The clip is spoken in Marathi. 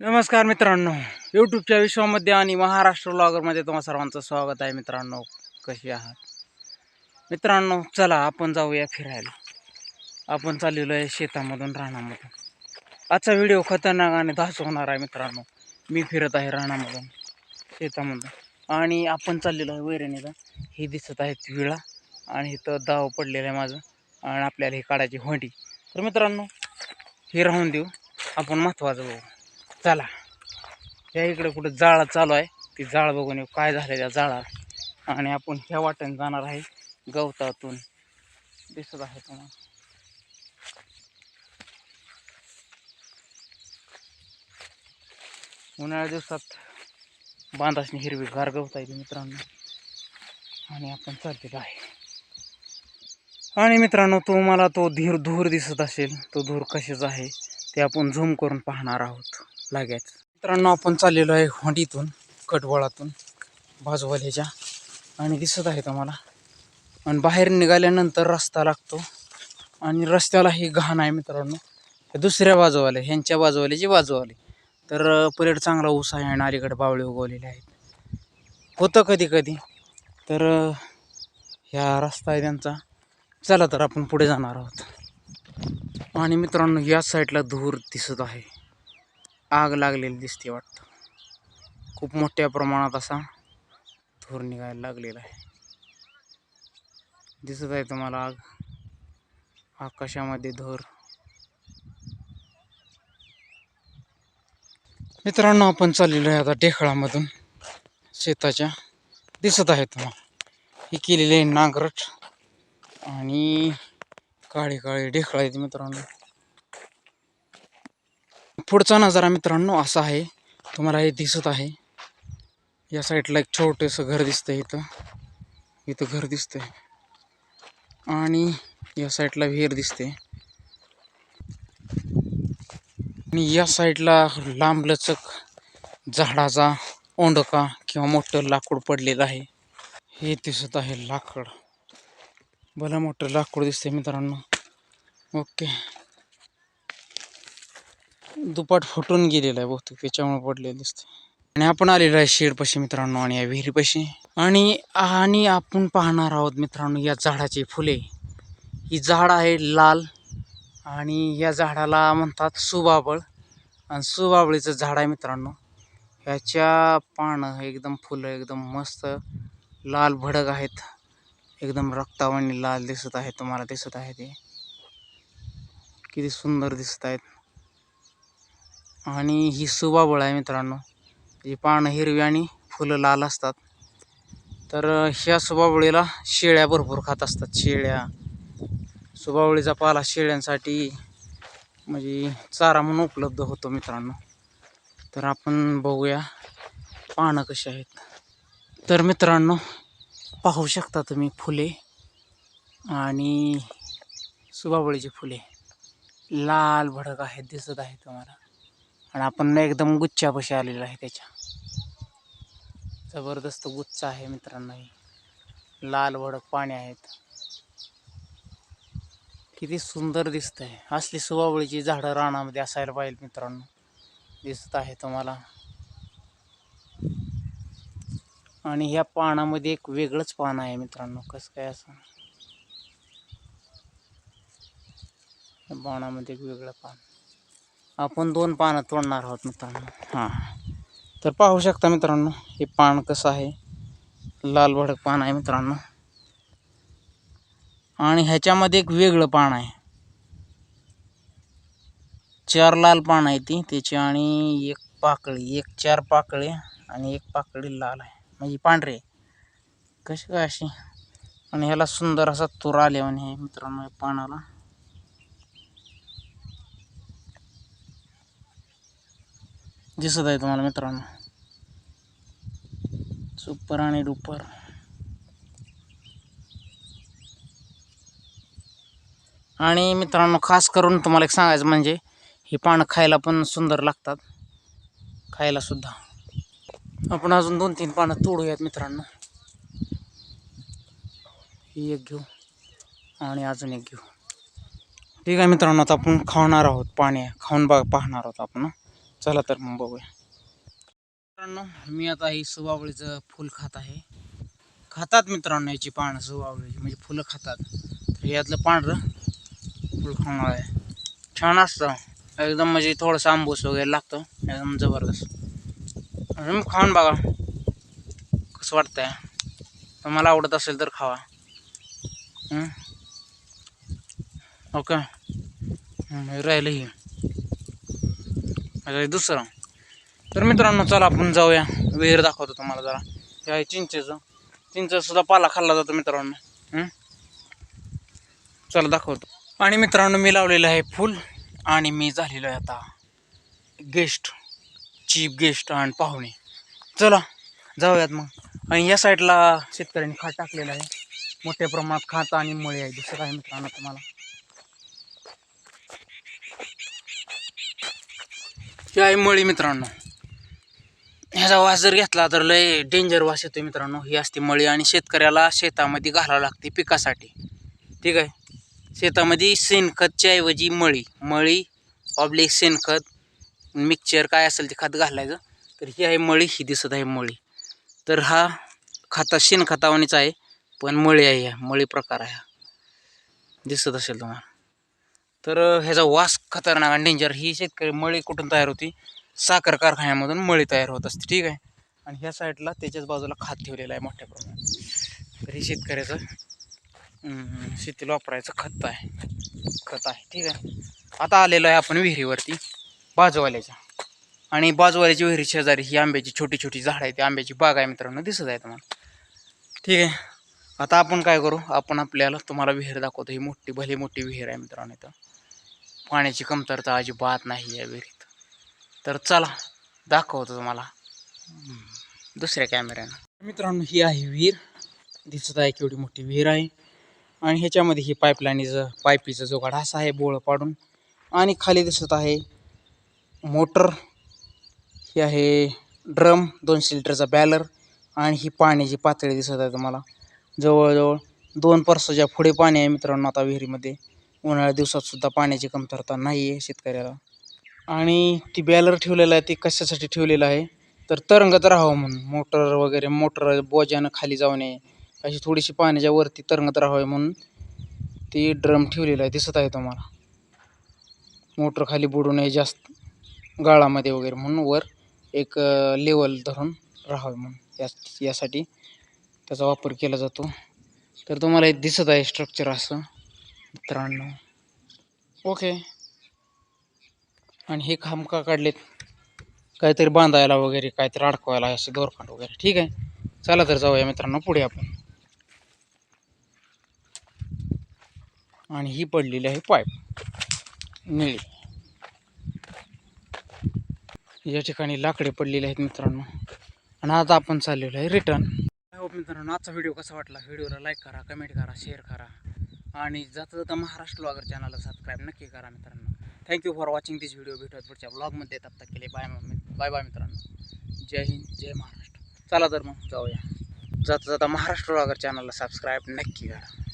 नमस्कार मित्रांनो यूट्यूबच्या विश्वामध्ये आणि महाराष्ट्र ब्लॉगरमध्ये तुम्हा सर्वांचं स्वागत आहे मित्रांनो. कशी आहात? मित्रांनो चला आपण जाऊया फिरायला. आपण चाललेलो आहे शेतामधून रानामधून. आजचा व्हिडिओ खतरनाक आणि धास होणार आहे मित्रांनो. मी फिरत आहे रानामधून शेतामधून. आणि आपण चाललेलो आहे वैरणीला. ही दिसत आहेत विळा आणि इथं दाव पडलेलं आहे माझं आणि आपल्याला हे काढायची होंडी. तर मित्रांनो हे राहून देऊ. आपण महत्त्वाचं बघू. चला. या इकडे कुठं जाळा चालू आहे. ती जाळ बघून येऊ काय झालं त्या जाळा आणि आपण ह्या वाट्याने जाणार आहे गवतातून. दिसत आहे तुम्हाला. उन्हाळ्या दिवसात बांधासनी हिरवी गार गवत आहे मित्रांनो. आणि आपण चाललेलो आहे. आणि मित्रांनो तुम्हाला तो धीर धूर दिसत असेल तो धूर कशाचा आहे ते आपण झूम करून पाहणार आहोत. लागेच मित्रांनो आपण चाललेलो आहे होंडीतून कटवळातून बाजूवाल्याच्या. आणि दिसत आहे तुम्हाला. आणि बाहेर निघाल्यानंतर रस्ता लागतो. आणि रस्त्यालाही घाण आहे मित्रांनो. दुसऱ्या बाजूवाले ह्यांच्या बाजूवाल्याची बाजूवाले. तर अं, पलीकडे चांगला ऊस आहे आणि अलीकडे बावळे उगवलेले आहेत. होतं कधी कधी. तर ह्या रस्ता आहे त्यांचा. चला तर आपण पुढे जाणार आहोत. आणि मित्रांनो या साईडला धूर दिसत आहे. आग लागलेली दिसते वाटतं. खूप मोठ्या प्रमाणात असा धूर निघायला लागलेला आहे. दिसत आहे तुम्हाला आग. आकाशामध्ये धूर. मित्रांनो आपण चाललेलो आहे आता ढेकळामधून. शेताच्या. दिसत आहे तुम्हाला. ही केलेली आहे नांगरट आणि काळे काळे ढेकळ आहेत मित्रांनो. पुढचा नजारा मित्रांनो असा आहे. तुम्हाला हे दिसत आहे. या साईडला एक छोटंसं घर दिसतंय इथं. इथं घर दिसतंय. आणि या साईडला विहीर दिसते आणि या साईडला लांबलचक झाडाचा ओंडका किंवा मोठं लाकूड पडलेलं आहे. हे दिसत आहे लाकड. भलं मोठं लाकूड दिसतंय मित्रांनो. ओके. दुपाट फुटून गेलेलं आहे बहुतेक त्याच्यामुळे पडलेलं दिसते आणि आपण आलेलो आहे शेडपाशी मित्रांनो आणि या विहिरीपाशी. आणि आणि आपण पाहणार आहोत मित्रांनो या झाडाची फुले. ही झाड आहे लाल आणि या झाडाला म्हणतात सुबाबळ. आणि सुबाबळीचं झाड आहे मित्रांनो. ह्याच्या पानं एकदम फुलं एकदम मस्त लाल भडक आहेत. एकदम रक्तावाणी लाल दिसत आहे तुम्हाला दिसत आहे ते. किती सुंदर दिसत आहेत. आणि ही सुबाबळ आहे मित्रांनो ही पानं हिरवी आणि फुलं लाल असतात. तर ह्या सुबाबळीला शेळ्या भरपूर खात असतात शेळ्या. सुबावळीचा पाला शेळ्यांसाठी म्हणजे चारा म्हणून उपलब्ध होतो मित्रांनो. तर आपण बघूया पानं कशी आहेत. तर मित्रांनो पाहू शकता तुम्ही फुले आणि सुबावळीची फुले. लाल भडक आहेत दिसत आहे तुम्हाला. आणि आपण एकदम गुच्छापाशी आलेलो आहे त्याच्या. जबरदस्त गुच्छ आहे मित्रांनो लाल भडक पाणी आहेत. किती सुंदर दिसतंय. असली सुवावळीची झाडं रानामध्ये असायला पाहिजे मित्रांनो. दिसत आहे तुम्हाला. आणि ह्या पानामध्ये एक वेगळंच पान आहे मित्रांनो. कसं काय असं? या पानामध्ये एक वेगळं पान. आपण दोन पानं तोडणार आहोत मित्रांनो. हां. तर पाहू शकता मित्रांनो हे पान कसं आहे? लाल भडक पान आहे मित्रांनो. आणि ह्याच्यामध्ये एक वेगळं पान आहे. चार लाल पान आहे ती त्याची आणि एक पाकळी एक चार पाकळी आणि एक पाकळी लाल आहे. म्हणजे पांढरे कशी काय अशी? आणि ह्याला सुंदर असा तूर आले म्हणे मित्रांनो पानाला. दिसत आहे तुम्हाला मित्रांनो. सुपर आणि डुपर. आणि मित्रांनो खास करून तुम्हाला एक सांगायचं म्हणजे ही पानं खायला पण सुंदर लागतात. खायला सुद्धा. आपण अजून दोन तीन पानं तोडूयात मित्रांनो. ही एक घेऊ आणि अजून एक घेऊ. ठीक आहे मित्रांनो आता आपण खावणार आहोत पाणी खाऊन बघ पाहणार आहोत आपण. चला तर मग बघूया. मित्रांनो मी आता ही सुबावळीचं फुल खात आहे. खातात मित्रांनो याची पानं सुबावळीची म्हणजे फुलं खातात. तर यातलं पांढरं फुल खाणार आहे. छान असतं. एकदम म्हणजे थोडंसं आंबूस वगैरे लागतो. एकदम जबरदस्त. तुम्ही मग खाऊन बघा. कसं वाटतंय. तुम्हाला आवडत असेल तर खावा. ओके. राहिलं ही. आता दुसरं. तर मित्रांनो चला आपण जाऊया. विहीर दाखवतो तुम्हाला जरा. हे आहे चिंचेचं. चिंचसुद्धा पाला खाल्ला जातो मित्रांनो. चला दाखवतो. आणि मित्रांनो मी लावलेलं आहे फुल आणि मी झालेलो आहे आता गेस्ट चीफ गेस्ट आणि पाहुणे. चला जाऊयात मग. आणि या साईडला शेतकऱ्यांनी खात टाकलेलं आहे. मोठ्या प्रमाणात खात आणि मळी आहे. दुसरं आहे मित्रांनो तुम्हाला? ही आहे मळी मित्रांनो. ह्याचा वास जर घेतला तर लय डेंजर वास येतो मित्रांनो. ही असते मळी आणि शेतकऱ्याला शेतामध्ये घालावं लागते पिकासाठी. ठीक आहे? शेतामध्ये शेणखतच्या ऐवजी मळी. मळी ऑब्लिक शेणखत मिक्सचर काय असेल ते खत घालायचं. तर ही आहे मळी ही दिसत आहे मळी. तर हा खाता शेणखतावानीच आहे पण मळी आहे ह्या मळी प्रकार आहे हा. दिसत असेल तुम्हाला? तर ह्याचा वास खतरनाक आणि डेंजर ही शेतकरी मळी कुठून तयार होती? साखर कारखान्यामधून मळी तयार होत असते ठीक आहे? आणि ह्या साईडला त्याच्याच बाजूला खात ठेवलेलं आहे मोठ्या प्रमाणात. तर हे शेतकऱ्याचं शेतीला वापरायचं खत आहे. खत आहे ठीक आहे? आता आलेलो आहे आपण विहिरीवरती बाजूवाल्याच्या. आणि बाजूवाल्याची विहिरी शेजारी ही आंब्याची छोटी छोटी झाडं आहे ती आंब्याची बाग आहे मित्रांनो दिसत आहे तुम्हाला. ठीक आहे? आता आपण काय करू? आपण आपल्याला तुम्हाला विहीर दाखवतो. ही मोठी भली मोठी विहीर आहे मित्रांनो इथं. पाण्याची कमतरता अजिबात नाही या विहिरीत. तर चला दाखवतो तुम्हाला. दुसऱ्या कॅमेऱ्यानं मित्रांनो ही आहे विहीर. दिसत आहे केवढी मोठी विहीर आहे. आणि ह्याच्यामध्ये ही पाईपलाईनीचं पाईपीचं जोगाड असा आहे बोळ पाडून. आणि खाली दिसत आहे मोटर. ही आहे ड्रम दोनशे लिटरचा बॅलर. आणि ही पाण्याची पातळी दिसत आहे तुम्हाला. जवळजवळ दोन पर्साच्या पुढे पाणी आहे मित्रांनो आता विहिरीमध्ये. उन्हाळ्या दिवसातसुद्धा पाण्याची कमतरता नाही आहे शेतकऱ्याला. आणि ती बॅलर ठेवलेलं आहे ती कशासाठी ठेवलेलं आहे? तर तरंगत राहावं म्हणून. मोटर वगैरे मोटर बोजानं खाली जाऊ नये अशी थोडीशी पाण्याच्या वरती तरंगत राहावे म्हणून ती ड्रम ठेवलेला आहे दिसत आहे तुम्हाला. मोटर खाली बुडू नये जास्त गाळामध्ये वगैरे म्हणून वर एक लेवल धरून राहावे म्हणून. या यासाठी त्याचा वापर केला जातो. तर तुम्हाला हे दिसत आहे स्ट्रक्चर असं. मित्रांनो. ओके. आणि हे खांब का काढलेत. काहीतरी बांधायला वगैरे काहीतरी अडकवायला असे दोरखंड वगैरे. ठीक आहे. चला तर जाऊया मित्रांनो पुढे आपण. आणि ही पडलेली आहे पाईप. निळी. या ठिकाणी लाकडे पडलेले आहेत मित्रांनो. आणि आता आपण चाललेलो आहे रिटर्न. मित्रांनो आजचा व्हिडिओ कसा वाटला? व्हिडिओला लाईक करा कमेंट करा शेअर करा. आणि जाता जाता महाराष्ट्र ब्लॉगर चॅनलला सबस्क्राईब नक्की करा मित्रांनो. Thank you for watching this video भेटत पुढच्या ब्लॉगमध्ये तप्ता केले बाय बाय बाय मित्रांनो. जय हिंद जय महाराष्ट्र. चला तर मग जाऊया. जाता जाता महाराष्ट्र ब्लॉगर चॅनलला सबस्क्राईब नक्की करा.